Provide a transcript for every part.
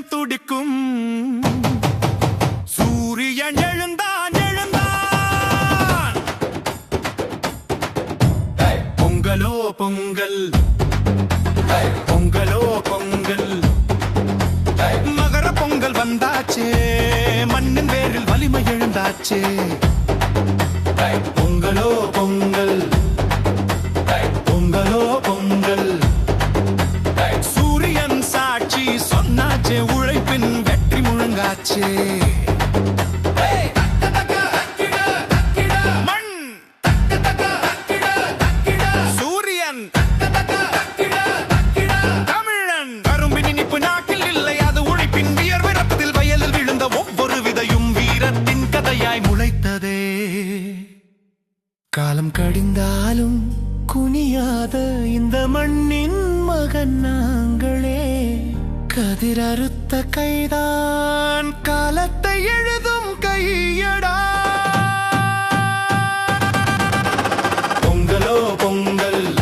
துடிக்கும். சூரியன் எழுந்தான் எழுந்தான் பொங்கலோ பொங்கல். பொங்கலோ பொங்கல். மகர பொங்கல் வந்தாச்சே. மண்ணின் பேரில் வலிமை எழுந்தாச்சே. உழைப்பின் வெற்றி முழங்காச்சே. மண் சூரியன் தமிழன் கரும்பின் இனிப்பு நாட்டில் இல்லை அது உழைப்பின் வியர்வை ரத்தத்தில் வயலில் விழுந்த ஒவ்வொரு விதையும் வீரத்தின் கதையாய் முளைத்ததே. காலம் கடிந்தாலும் குனியாத இந்த மண்ணின் மகன் நாங்களே. கதிர் அறுத்த கைதான் காலத்தை எழுதும் கையடா. பொங்கலோ பொங்கல்.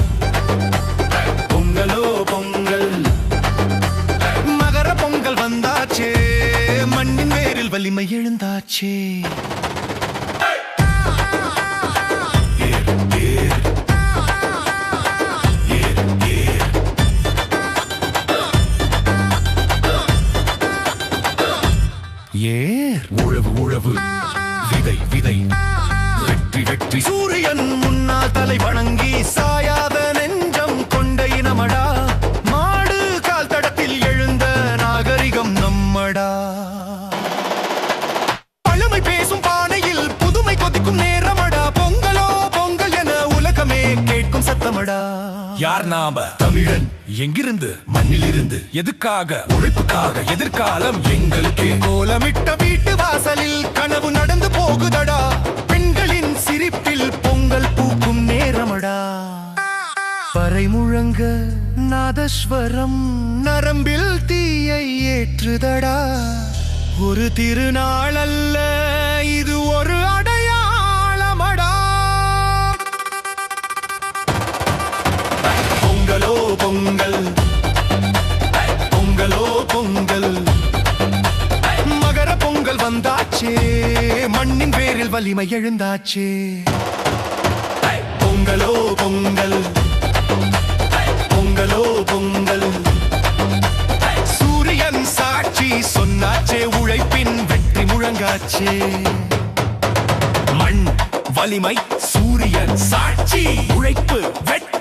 பொங்கலோ பொங்கல். மகர பொங்கல் வந்தாச்சே மண்ணின் வேரில் வலிமை எழுந்தாச்சே. விதை விதை. வெற்றி வெற்றி. சூரியன் முன்னால் தலை வணங்கி சாயாத நெஞ்சம் கொண்ட இனமடா மாடு கால் தடத்தில் எழுந்த நாகரிகம் நம்மடா. பழமை பேசும் பானையில் புதுமை கொதிக்கும் நேரமடா. பொங்கலோ பொங்கல் என உலகமே கேட்கும் சத்தமடா. யார் நாம? தமிழன். எங்கிருந்து? மண்ணிலிருந்து. எதுக்காக? உழைப்புக்காக. எதிர்காலம் எங்களுக்கே. கோலமிட்ட வீட்டு வாசலில் கனவு நடந்து போகுதடா. பெண்களின் சிரிப்பில் பொங்கல் பூக்கும் நேரமடா. பறை முழங்க நாதஸ்வரம் நரம்பில் தீயை ஏற்றுதடா. ஒரு திருநாள் அல்ல இது ஒரு அடையாளமடா. பொங்கலோ பொங்கல். மகர பொங்கல் வந்தாச்சே மண்ணின் பேரில் வலிமை எழுந்தாச்சே. பொங்கலோ பொங்கல். பொங்கலோ பொங்கல். சூரியன் சாட்சி சொன்னாச்சே உழைப்பின் வெற்றி முழங்காச்சே. மண் வலிமை சூரியன் சாட்சி உழைப்பு வெற்றி